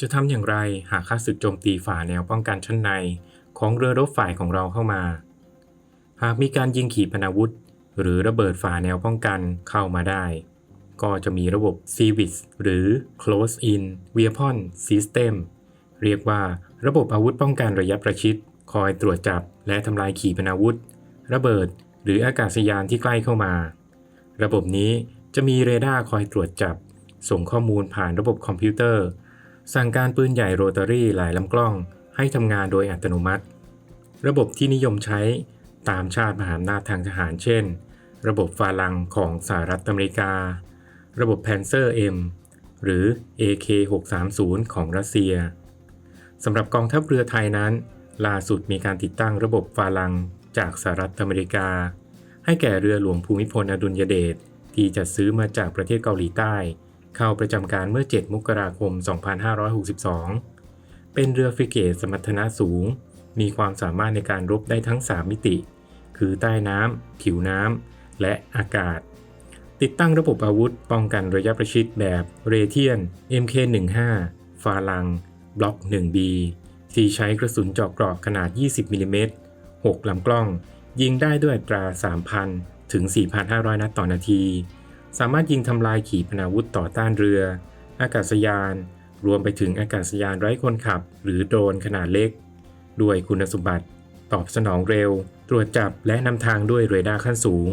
จะทำอย่างไรหากข้าศึกโจมตีฝ่าแนวป้องกันชั้นใน ของเรือรบฝ่ายของเราเข้ามา หากมีการยิงขีปนาวุธ หรือระเบิดฝ่าแนวป้องกันเข้ามาได้ ก็จะมีระบบ CIVIS หรือ Close In Weapon System เรียกว่าระบบอาวุธป้องกันระยะประชิด คอยตรวจจับและทำลายขีปนาวุธ ระเบิด หรืออากาศยานที่ใกล้เข้ามา ระบบนี้จะมีเรดาร์คอยตรวจจับ ส่งข้อมูลผ่านระบบคอมพิวเตอร์ สั่งการปืนใหญ่โรตารี่หลายลำกล้องให้ทำงานโดยอัตโนมัติ ระบบที่นิยมใช้ตามชาติมหาอำนาจทางทหารเช่น ระบบฟาลังของสหรัฐอเมริกา ระบบ Panzer M หรือ AK-630 ของรัสเซียสำหรับกองทัพเรือไทยนั้น ล่าสุดมีการติดตั้งระบบฟาลังจากสหรัฐอเมริกา ให้แก่เรือหลวงภูมิพลอดุลยเดชที่จัดซื้อมาจากประเทศเกาหลีใต้ เข้าประจำการเมื่อ 7 มกราคม 2562 เป็นเรือฟริเกตสมรรถนะสูง มีความสามารถในการรบได้ทั้ง 3 มิติ คือใต้น้ำ ผิวน้ำ และอากาศ ติดตั้งระบบอาวุธป้องกันระยะประชิดแบบเรเทียน MK15 ฟาลัง บล็อก 1B ที่ใช้กระสุนเจาะเกราะขนาด 20มิลลิเมตร6ลำกล้อง ยิงได้ด้วยตรา 3,000 ถึง 4,500 นัดต่อนาที สามารถยิงทำลายขีปนาวุธต่อต้านเรือ อากาศยาน รวมไปถึงอากาศยานไร้คนขับ หรือโดรนขนาดเล็ก ด้วยคุณสมบัติ ตอบสนองเร็ว ตรวจจับและนำทางด้วยเรดาร์ขั้นสูง